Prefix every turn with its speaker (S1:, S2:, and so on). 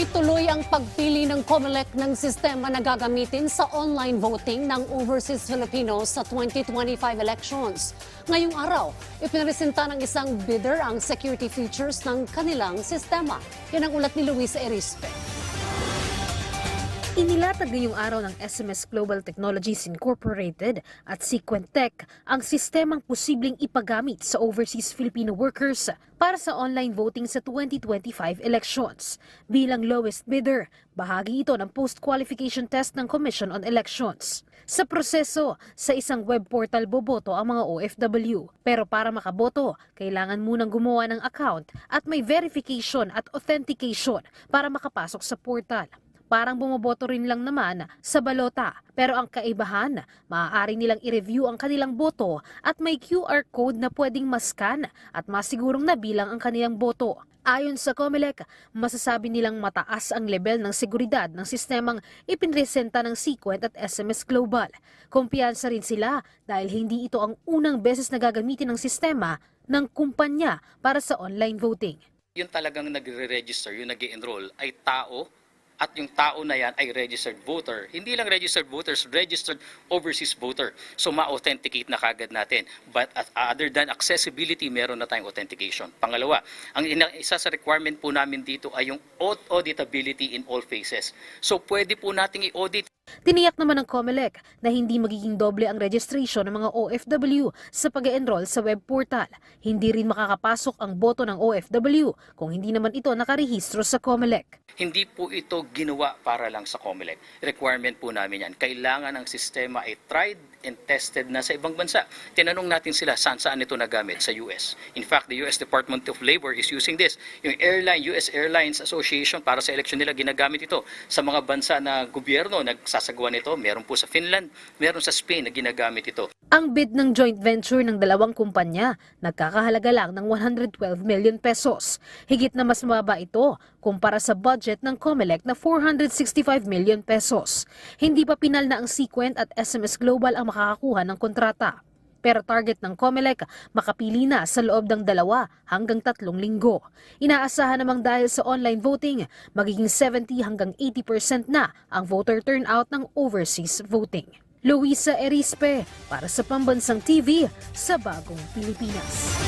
S1: Tuloy-tuloy ang pagpili ng COMELEC ng sistema na gagamitin sa online voting ng overseas Filipinos sa 2025 elections. Ngayong araw, ipinresenta ng isang bidder ang security features ng kanilang sistema. Yan ang ulat ni Luis Erispe.
S2: Inilatag ngayong araw ng SMS Global Technologies Incorporated at Sequentech ang sistemang posibleng ipagamit sa overseas Filipino workers para sa online voting sa 2025 elections. Bilang lowest bidder, bahagi ito ng post-qualification test ng Commission on Elections. Sa proseso, sa isang web portal boboto ang mga OFW. Pero para makaboto, kailangan munang gumawa ng account at may verification at authentication para makapasok sa portal parang bumoboto rin lang naman sa balota. Pero ang kaibahan, maaari nilang i-review ang kanilang boto at may QR code na pwedeng maskan at masigurong nabilang ang kanilang boto. Ayon sa COMELEC, masasabi nilang mataas ang level ng seguridad ng sistemang ipinresenta ng Sequent at SMS Global. Kumpiyansa rin sila dahil hindi ito ang unang beses na gagamitin ng sistema ng kumpanya para sa online voting.
S3: Yung talagang nagre-register, yung nag enroll ay tao at yung tao na yan ay registered voter. Hindi lang registered voters, registered overseas voter. So ma-authenticate na kagad natin. But at- other than accessibility, meron na tayong authentication. Pangalawa, ang isa sa requirement po namin dito ay yung aud- auditability in all phases. So pwede po nating i-audit
S2: Tiniyak naman ng COMELEC na hindi magiging doble ang registration ng mga OFW sa pag enroll sa web portal. Hindi rin makakapasok ang boto ng OFW kung hindi naman ito nakarehistro sa COMELEC.
S3: Hindi po ito ginawa para lang sa COMELEC. Requirement po namin yan. Kailangan ang sistema ay tried and tested na sa ibang bansa. Tinanong natin sila saan saan ito nagamit sa US. In fact, the US Department of Labor is using this. Yung airline, US Airlines Association para sa election nila ginagamit ito. Sa mga bansa na gobyerno nagsasagawa nito, meron po sa Finland, meron sa Spain na ginagamit ito.
S2: Ang bid ng joint venture ng dalawang kumpanya nagkakahalaga lang ng 112 million pesos. Higit na mas mababa ito kumpara sa budget ng COMELEC na 465 million pesos. Hindi pa pinal na ang Sequent at SMS Global ang makakakuha ng kontrata. Pero target ng COMELEC makapili na sa loob ng dalawa hanggang tatlong linggo. Inaasahan namang dahil sa online voting, magiging 70 hanggang 80% na ang voter turnout ng overseas voting. Luisa Erispe para sa Pambansang TV sa Bagong Pilipinas.